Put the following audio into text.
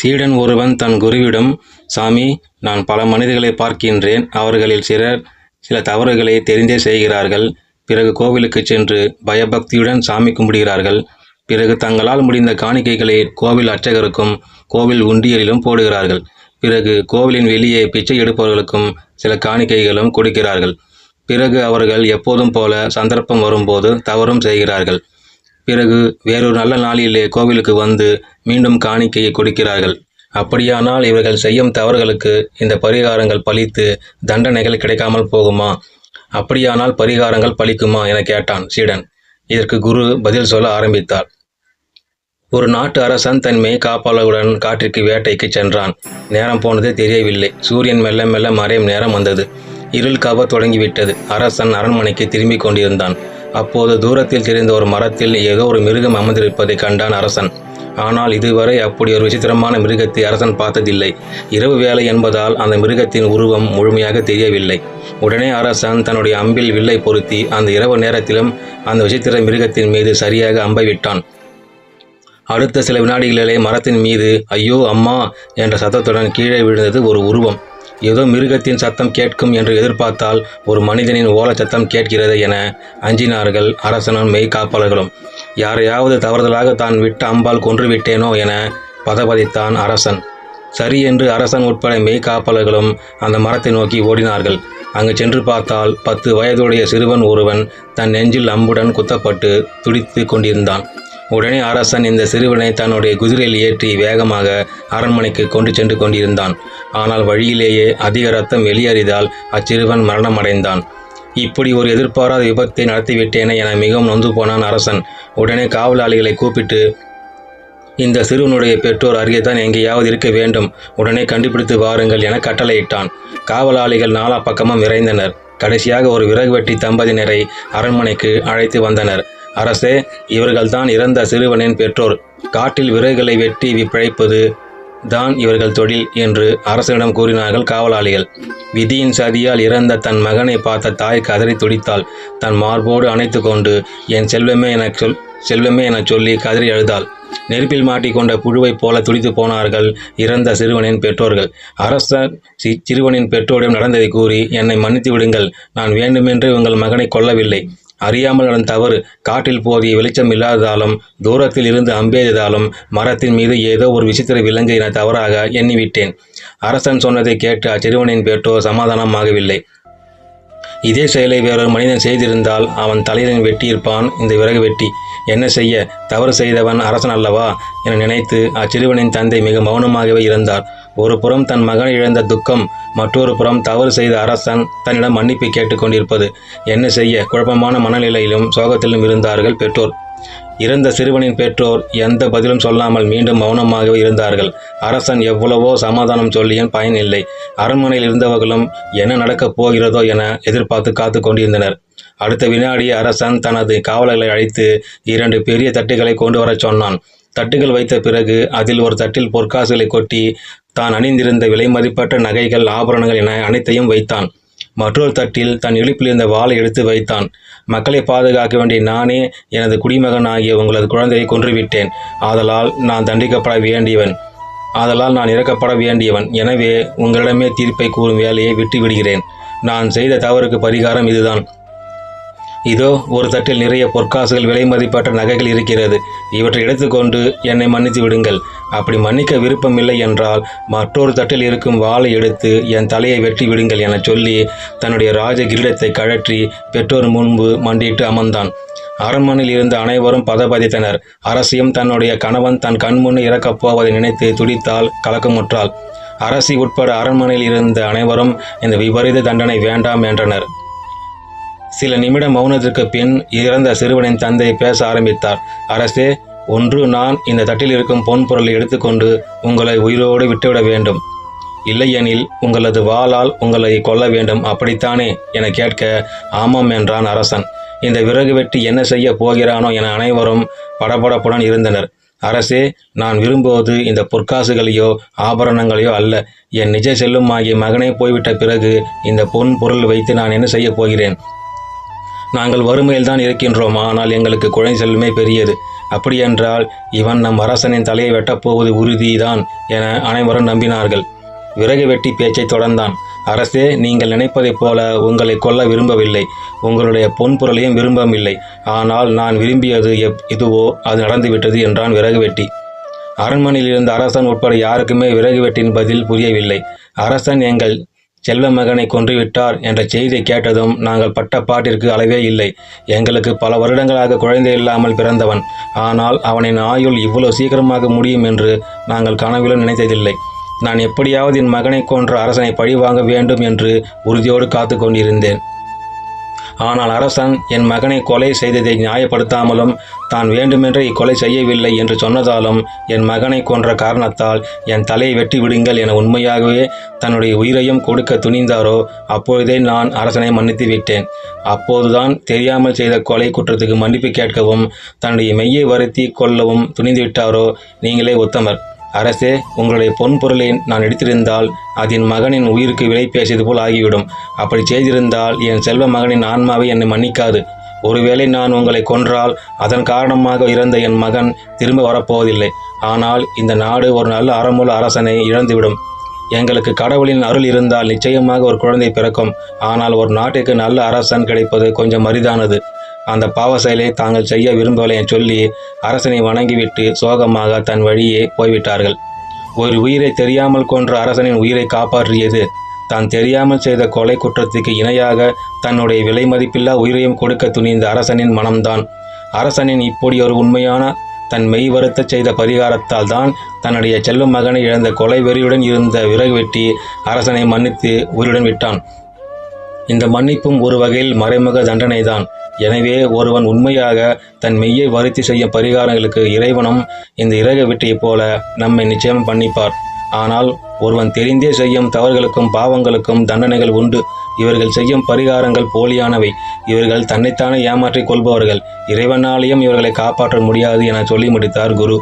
சீடன் ஒருவன் தன் குருவிடம் சாமி நான் பல மனிதர்களை பார்க்கின்றேன். அவர்களில் சிலர் சில தவறுகளை தெரிந்தே செய்கிறார்கள். பிறகு கோவிலுக்கு சென்று பயபக்தியுடன் சாமி கும்பிடுகிறார்கள். பிறகு தங்களால் முடிந்த காணிக்கைகளை கோவில் அர்ச்சகருக்கும் கோவில் உண்டியலிலும் போடுகிறார்கள். பிறகு கோவிலின் வெளியே பிச்சை எடுப்பவர்களுக்கும் சில காணிக்கைகளும் கொடுக்கிறார்கள். பிறகு அவர்கள் எப்போதும் போல சந்தர்ப்பம் வரும்போது தவறும் செய்கிறார்கள். பிறகு வேறொரு நல்ல நாளிலே கோவிலுக்கு வந்து மீண்டும் காணிக்கையை கொடுக்கிறார்கள். அப்படியானால் இவர்கள் செய்யும் தவறுகளுக்கு இந்த பரிகாரங்கள் பலித்து தண்டனைகள் கிடைக்காமல் போகுமா? அப்படியானால் பரிகாரங்கள் பலிக்குமா என கேட்டான் சீடன். இதற்கு குரு பதில் சொல்ல ஆரம்பித்தார். ஒரு நாட்டு அரசன் தன் மெய் காப்பாளர்களுடன் காட்டிற்கு வேட்டைக்கு சென்றான். நேரம் போனது தெரியவில்லை. சூரியன் மெல்ல மெல்ல மறையும் நேரம் வந்தது. இருள் கவ தொடங்கிவிட்டது. அரசன் அரண்மனைக்கு திரும்பிக் கொண்டிருந்தான். அப்போது தூரத்தில் தெரிந்த ஒரு மரத்தில் ஏதோ ஒரு மிருகம் அமர்ந்திருப்பதை கண்டான் அரசன். ஆனால் இதுவரை அப்படி ஒரு விசித்திரமான மிருகத்தை அரசன் பார்த்ததில்லை. இரவு வேலை என்பதால் அந்த மிருகத்தின் உருவம் முழுமையாக தெரியவில்லை. உடனே அரசன் தன்னுடைய அம்பில் வில்லை பொருத்தி அந்த இரவு நேரத்திலும் அந்த விசித்திர மிருகத்தின் மீது சரியாக அம்பை விட்டான். அடுத்த சில வினாடிகளிலே மரத்தின் மீது ஐயோ அம்மா என்ற சத்தத்துடன் கீழே விழுந்தது ஒரு உருவம். ஏதோ மிருகத்தின் சத்தம் கேட்கும் என்று எதிர்பார்த்தால் ஒரு மனிதனின் ஓலச் சத்தம் கேட்கிறது என அஞ்சினார்கள் அரசனும் மெய்காப்பாளர்களும் யாரையாவது தவறுதலாக தான் விட்ட அம்பால் கொன்றுவிட்டேனோ என பதபதித்தான் அரசன். சரி என்று அரசன் உட்பட மெய்காப்பாளர்களும் அந்த மரத்தை நோக்கி ஓடினார்கள். அங்கு சென்று பார்த்தால் பத்து வயதுடைய சிறுவன் ஒருவன் தன் நெஞ்சில் அம்புடன் குத்தப்பட்டு துடித்து கொண்டிருந்தான். உடனே அரசன் இந்த சிறுவனை தன்னுடைய குதிரையில் ஏற்றி வேகமாக அரண்மனைக்கு கொண்டு சென்று கொண்டிருந்தான். ஆனால் வழியிலேயே அதிக ரத்தம் வெளியேறியதால் அச்சிறுவன் மரணமடைந்தான். இப்படி ஒரு எதிர்பாராத விபத்தை நடத்திவிட்டேனே என மிகவும் நொந்து போனான் அரசன். உடனே காவலாளிகளை கூப்பிட்டு இந்த சிறுவனுடைய பெற்றோர் அருகேதான் எங்கேயாவது இருக்க வேண்டும். உடனே கண்டுபிடித்து வாருங்கள் என கட்டளையிட்டான். காவலாளிகள் நாலா பக்கமும் விரைந்தனர். கடைசியாக ஒரு விறகு வெட்டி தம்பதியினரை அரண்மனைக்கு அழைத்து வந்தனர். அரசே இவர்கள்தான் இறந்த சிறுவனின் பெற்றோர். காட்டில் விறகுகளை வெட்டி பிழைப்பது தான் இவர்கள் தொழில் என்று அரசனிடம் கூறினார்கள் காவலாளிகள். விதியின் சதியால் இறந்த தன் மகனை பார்த்த தாய் கதறி துடித்தாள். தன் மார்போடு அணைத்து கொண்டு என் செல்வமே என சொல் செல்வமே என சொல்லி கதறி அழுதாள். நெருப்பில் மாட்டிக்கொண்ட புழுவைப் போல துடித்து போனார்கள் இறந்த சிறுவனின் பெற்றோர்கள். அரசர் சிறுவனின் பெற்றோரிடம் நடந்ததை கூறி என்னை மன்னித்து விடுங்கள். நான் வேண்டுமென்று உங்கள் மகனை கொல்லவில்லை. அறியாமல் நடந்த தவறு. காட்டில் போதிய வெளிச்சம் இல்லாததாலும் தூரத்தில் இருந்து அம்பேததாலும் மரத்தின் மீது ஏதோ ஒரு விசித்திர விலங்கு என தவறாக எண்ணிவிட்டேன். அரசன் சொன்னதை கேட்டு அச்சிறுவனின் பெற்றோர் சமாதானமாகவில்லை. இதே செயலை வேறொரு மனிதன் செய்திருந்தால் அவன் தலையிடன் வெட்டியிருப்பான். இந்த விறகு வெட்டி என்ன செய்ய? தவறு செய்தவன் அரசன் அல்லவா? என நினைத்து அச்சிறுவனின் தந்தை மிக மௌனமாகவே இருந்தார். ஒரு புறம் தன் மகனை இழந்த துக்கம் மற்றொரு புறம் தவறு செய்த அரசன் தன்னிடம் மன்னிப்பு கேட்டுக்கொண்டிருப்பது. என்ன செய்ய? குழப்பமான மனநிலையிலும் சோகத்திலும் இருந்தார்கள் பெற்றோர். இறந்த சிறுவனின் பெற்றோர் எந்த பதிலும் சொல்லாமல் மீண்டும் மௌனமாகவே இருந்தார்கள். அரசன் எவ்வளவோ சமாதானம் சொல்லியும் பயனில்லை அரண்மனையில் இருந்தவர்களும் என்ன நடக்கப் போகிறதோ என எதிர்பார்த்து காத்து கொண்டிருந்தனர். அடுத்த வினாடி அரசன் தனது காவலர்களை அழைத்து இரண்டு பெரிய தட்டுகளை கொண்டு வரச் சொன்னான். தட்டுகள் வைத்த பிறகு அதில் ஒரு தட்டில் பொற்காசுகளை கொட்டி தான் அணிந்திருந்த விலைமதிப்பற்ற நகைகள் ஆபரணங்கள் என அனைத்தையும் வைத்தான். மற்றொரு தட்டில் தன் இடுப்பில் இருந்த வாளை எடுத்து வைத்தான். மக்களை பாதுகாக்க வேண்டிய நானே எனது குடிமகன் ஆகிய உங்களது குழந்தையை கொன்றுவிட்டேன். ஆதலால் நான் தண்டிக்கப்பட வேண்டியவன். ஆதலால் நான் இறக்கப்பட வேண்டியவன். எனவே உங்களிடமே தீர்ப்பை கூறும் வேலையை விட்டு விடுகிறேன் நான் செய்த தவறுக்கு பரிகாரம் இதுதான். இதோ ஒரு தட்டில் நிறைய பொற்காசுகள் விலை மதிப்பற்ற நகைகள் இருக்கிறது. இவற்றை எடுத்துக்கொண்டு என்னை மன்னித்து விடுங்கள். அப்படி மன்னிக்க விருப்பமில்லை என்றால் மற்றொரு தட்டில் இருக்கும் வாளை எடுத்து என் தலையை வெட்டி விடுங்கள் என சொல்லி தன்னுடைய ராஜ கிரீடத்தை கழற்றி பெற்றோர் முன்பு மண்டியிட்டு அமர்ந்தான். அரண்மனையில் இருந்த அனைவரும் பதபதித்தனர் அரசியும் தன்னுடைய கணவன் தன் கண்முன்னு இறக்கப் போவதை நினைத்து துடித்தால் கலக்கமுற்றாள். அரசி உட்பட அரண்மனையில் இருந்த அனைவரும் இந்த விபரீத தண்டனை வேண்டாம் என்றனர். சில நிமிட மௌனத்திற்கு பின் இறந்த சிறுவனின் தந்தை பேச ஆரம்பித்தார். அரசே ஒன்று நான் இந்த தட்டில் இருக்கும் பொன் பொருளை எடுத்துக்கொண்டு உங்களை உயிரோடு விட்டுவிட வேண்டும். இல்லையெனில் உங்களது வாளால் உங்களை கொல்ல வேண்டும். அப்படித்தானே? என கேட்க ஆமாம் என்றான் அரசன். இந்த விறகு வெட்டி என்ன செய்ய போகிறானோ என அனைவரும் படபடப்புடன் இருந்தனர். அரசே நான் விரும்புவது இந்த பொற்காசுகளையோ ஆபரணங்களையோ அல்ல. என் நிஜ செல்லுமாகிய மகனே போய்விட்ட பிறகு இந்த பொன் பொருள் வைத்து நான் என்ன செய்ய போகிறேன்? நாங்கள் வறுமையில் தான் இருக்கின்றோம் ஆனால் எங்களுக்கு குழந்தை செல்வமே பெரியது. அப்படியென்றால் இவன் நம் அரசனின் தலையை வெட்டப்போவது உறுதிதான் என அனைவரும் நம்பினார்கள். விறகு வெட்டி பேச்சை தொடர்ந்தான். அரசே நீங்கள் நினைப்பதைப் போல உங்களை கொல்ல விரும்பவில்லை. உங்களுடைய பொன்பொருளையும் விரும்பவில்லை. ஆனால் நான் விரும்பியது எப் இதுவோ அது நடந்துவிட்டது என்றான் விறகு வெட்டி. அரண்மனையில் இருந்த அரசன் உட்பட யாருக்குமே விறகு வெட்டின் பதில் புரியவில்லை. அரசன் எங்கள் செல்வ மகனை கொன்றுவிட்டார் என்ற செய்தியை கேட்டதும் நாங்கள் பட்ட பாட்டிற்கு அளவே இல்லை. எங்களுக்கு பல வருடங்களாக குழந்தை இல்லாமல் பிறந்தவன். ஆனால் அவனின் ஆயுள் இவ்வளவு சீக்கிரமாக முடியும் என்று நாங்கள் கனவிலும் நினைத்ததில்லை. நான் எப்படியாவது என் மகனை கொன்ற அரசனை பழிவாங்க வேண்டும் என்று உறுதியோடு காத்து கொண்டிருந்தேன் ஆனால் அரசன் என் மகனை கொலை செய்ததை நியாயப்படுத்தாமலும் தான் வேண்டுமென்றே இக்கொலை செய்யவில்லை என்று சொன்னதாலும் என் மகனை கொன்ற காரணத்தால் என் தலையை வெட்டி விடுங்கள் என உண்மையாகவே தன்னுடைய உயிரையும் கொடுக்க துணிந்தாரோ அப்பொழுதே நான் அரசனை மன்னித்து விட்டேன். அப்போதுதான் தெரியாமல் செய்த கொலை குற்றத்துக்கு மன்னிப்பு கேட்கவும் தன்னுடைய மெய்யை வருத்தி கொள்ளவும் துணிந்து விட்டாரோ நீங்களே உத்தமர். அரசே உங்களுடைய பொன் பொருளை நான் எடுத்திருந்தால் அதன் மகனின் உயிருக்கு விலை பேசியது போல் ஆகிவிடும். அப்படி செய்திருந்தால் என் செல்வ மகனின் ஆன்மாவை என்னை மன்னிக்காது. ஒருவேளை நான் உங்களை கொன்றால் அதன் காரணமாக இறந்த என் மகன் திரும்ப வரப்போவதில்லை. ஆனால் இந்த நாடு ஒரு நல்ல அறமுள்ள அரசனை இழந்துவிடும். எங்களுக்கு கடவுளின் அருள் இருந்தால் நிச்சயமாக ஒரு குழந்தை பிறக்கும். ஆனால் ஒரு நாட்டுக்கு நல்ல அரசன் கிடைப்பது கொஞ்சம் அரிதானது. அந்த பாவ செயலை தாங்கள் செய்ய விரும்பவில்லை என சொல்லி அரசனை வணங்கிவிட்டு சோகமாக தன் வழியே போய்விட்டார்கள். ஒரு உயிரை தெரியாமல் கொன்ற அரசனின் உயிரை காப்பாற்றியது தான் தெரியாமல் செய்த கொலை குற்றத்துக்கு இணையாக தன்னுடைய விலை மதிப்பில்லா உயிரையும் கொடுக்க துணிந்த அரசனின் மனம்தான். அரசனின் இப்படி ஒரு உண்மையான தன் மெய் வருத்தச் செய்த பரிகாரத்தால் தான் தன்னுடைய செல்லும் மகனை இழந்த கொலை வெறியுடன் இருந்த விறகு வெட்டி அரசனை மன்னித்து உயிருடன் விட்டான். இந்த மன்னிப்பும் ஒரு வகையில் மறைமுக தண்டனைதான். எனவே ஒருவன் உண்மையாக தன் மெய்யை வருத்தி செய்யும் பரிகாரங்களுக்கு இறைவனும் இந்த இறக வெட்டியைப் போல நம்மை நிச்சயம் பண்ணிப்பார். ஆனால் ஒருவன் தெரிந்தே செய்யும் தவறுகளுக்கும் பாவங்களுக்கும் தண்டனைகள் உண்டு. இவர்கள் செய்யும் பரிகாரங்கள் போலியானவை. இவர்கள் தன்னைத்தானே ஏமாற்றிக் கொள்பவர்கள். இறைவனாலேயும் இவர்களை காப்பாற்ற முடியாது என சொல்லி முடித்தார் குரு.